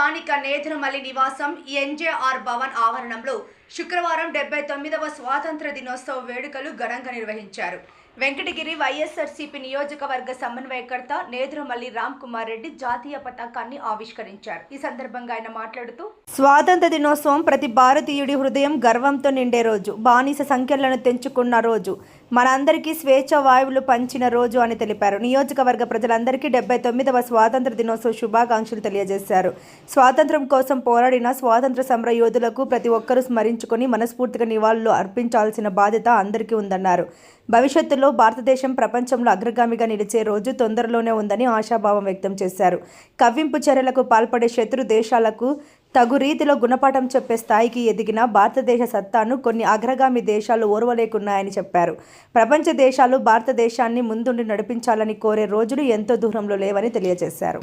స్థానిక నేదురుమల్లి నివాసం ఎన్జేఆర్ భవన్ ఆవరణంలో శుక్రవారం డెబ్బై తొమ్మిదవ స్వాతంత్ర దినోత్సవ వేడుకలు ఘనంగా నిర్వహించారు. వెంకటగిరి వైఎస్ఆర్సీపీ నియోజకవర్గ సమన్వయకర్త నేదురుమల్లి రామ్ కుమార్ రెడ్డి జాతీయ పతాకాన్ని ఆవిష్కరించారు. ఈ సందర్భంగా ఆయన మాట్లాడుతూ స్వాతంత్ర దినోత్సవం ప్రతి భారతీయుడి హృదయం గర్వంతో నిండే రోజు. బానిస సంఖ్యలను తెంచుకున్న రోజు. మనందరికీ స్వేచ్ఛ వాయువులు పంచిన రోజు అని తెలిపారు. నియోజకవర్గ ప్రజలందరికీ డెబ్బై తొమ్మిదవ స్వాతంత్ర దినోత్సవ శుభాకాంక్షలు తెలియజేశారు. స్వాతంత్రం కోసం పోరాడిన స్వాతంత్ర సమర యోధులకు ప్రతి ఒక్కరూ స్మరించుకొని మనస్ఫూర్తిగా నివాళులు అర్పించాల్సిన బాధ్యత అందరికీ ఉందన్నారు. భవిష్యత్తులో భారతదేశం ప్రపంచంలో అగ్రగామిగా నిలిచే రోజు తొందరలోనే ఉందని ఆశాభావం వ్యక్తం చేశారు. కవ్వింపు చర్యలకు పాల్పడే శత్రు దేశాలకు తగు రీతిలో గుణపాఠం చెప్పే స్థాయికి ఎదిగిన భారతదేశ సత్తాను కొన్ని అగ్రగామి దేశాలు ఓర్వలేకున్నాయని చెప్పారు. ప్రపంచ దేశాలు భారతదేశాన్ని ముందుండి నడిపించాలని కోరే రోజులు ఎంతో దూరంలో లేవని తెలియజేశారు.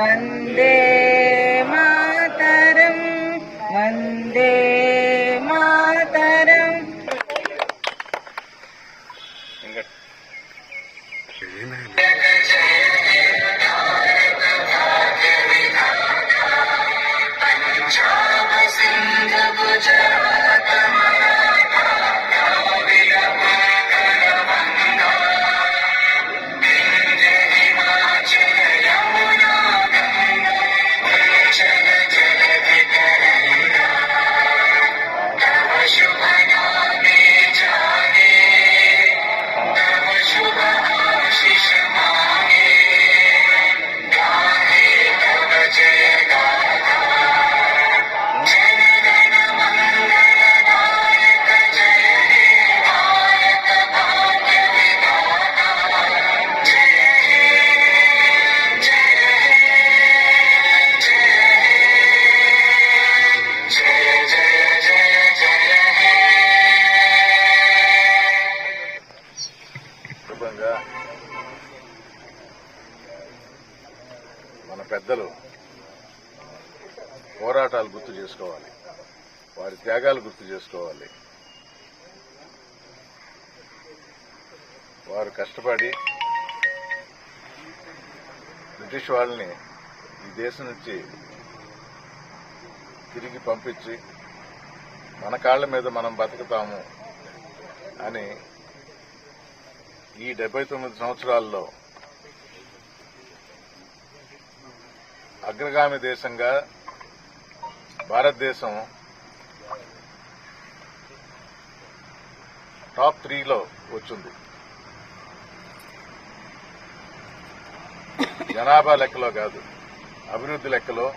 वन्दे పోరాటాలు గుర్తు చేసుకోవాలి. వారి త్యాగాలు గుర్తు చేసుకోవాలి. వారు కష్టపడి బ్రిటిష్ వాళ్ళని ఈ దేశం నుంచి తిరిగి పంపించి మన కాళ్ళ మీద మనం బతుకుతాము అని ఈ డెబ్బై తొమ్మిది సంవత్సరాల్లో అగ్రగామి దేశంగా భారతదేశం టాప్ త్రీలో వచ్చింది. జనాభా లెక్కలో కాదు అభివృద్ధి లెక్కలో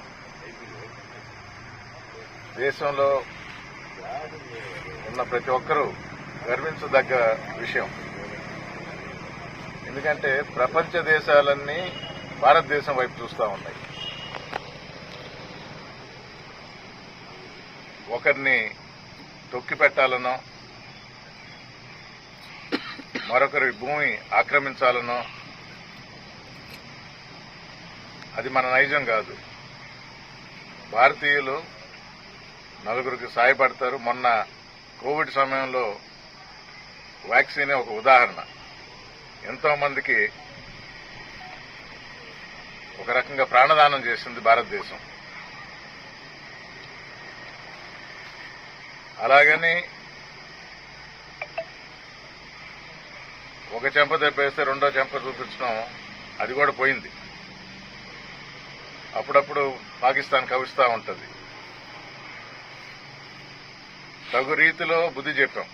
దేశంలో ఉన్న ప్రతి ఒక్కరూ గర్వించదగ్గ విషయం. ఎందుకంటే ప్రపంచ దేశాలన్నీ భారతదేశం వైపు చూస్తూ ఉన్నాయి. ఒకరిని తొక్కి పెట్టాలనో మరొకరి భూమి ఆక్రమించాలనో అది మన నైజం కాదు. భారతీయులు నలుగురికి సాయపడతారు. మొన్న కోవిడ్ సమయంలో వ్యాక్సినే ఒక ఉదాహరణ. ఎంతో మందికి ఒక రకంగా ప్రాణదానం చేసింది భారతదేశం. అలాగని ఒక చెంప తెప్పేస్తే రెండో చెంప చూపించడం అది కూడా పోయింది. అప్పుడప్పుడు పాకిస్తాన్ కవిస్తూ ఉంటుంది. తగు రీతిలో బుద్ధి చెప్పాం.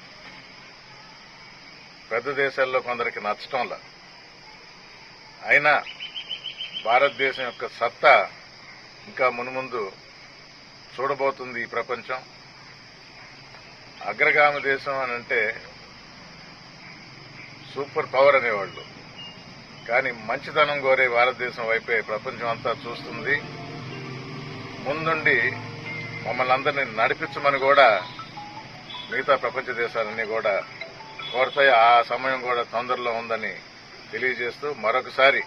పెద్ద దేశాల్లో కొందరికి నచ్చటంలా అయినా భారతదేశం యొక్క సత్తా ఇంకా మునుముందు చూడబోతుంది ఈ ప్రపంచం. అగ్రగామి దేశం అని అంటే సూపర్ పవర్ అనేవాళ్ళు. కానీ మంచితనం కోరే భారతదేశం వైపే ప్రపంచం అంతా చూస్తుంది. ముందుండి మమ్మల్ని అందరినీ నడిపించమని కూడా మిగతా ప్రపంచ దేశాలన్నీ కూడా కోరతాయి. ఆ సమయం కూడా తొందరలో ఉందని తెలియజేస్తూ మరొకసారి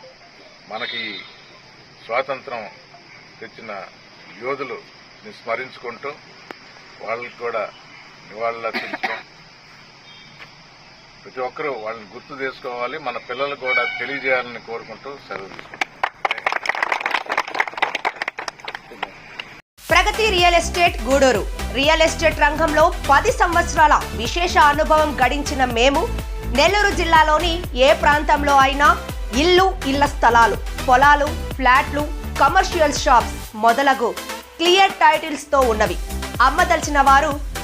మనకి ఈ స్వాతంత్రం తెచ్చిన యోధులు స్మరించుకుంటూ వాళ్ళకి కూడా నివాళులు అర్పించడం ప్రతి ఒక్కరూ వాళ్ళని గుర్తు చేసుకోవాలి. మన పిల్లలు కూడా తెలియజేయాలని కోరుకుంటూ సెలవు Pragati real estate Gudur. Real estate రంగంలో పది సంవత్సరాల విశేష అనుభవం గడించిన మేము నెల్లూరు జిల్లాలోని ఏ ప్రాంతంలో అయినా ఇల్లు ఇళ్ళ స్థలాలు పొలాలు ఫ్లాట్లు కమర్షియల్ షాప్స్ మొదలగు క్లియర్ టైటిల్స్తో ఉన్నవి. అమ్మదలిచిన వారు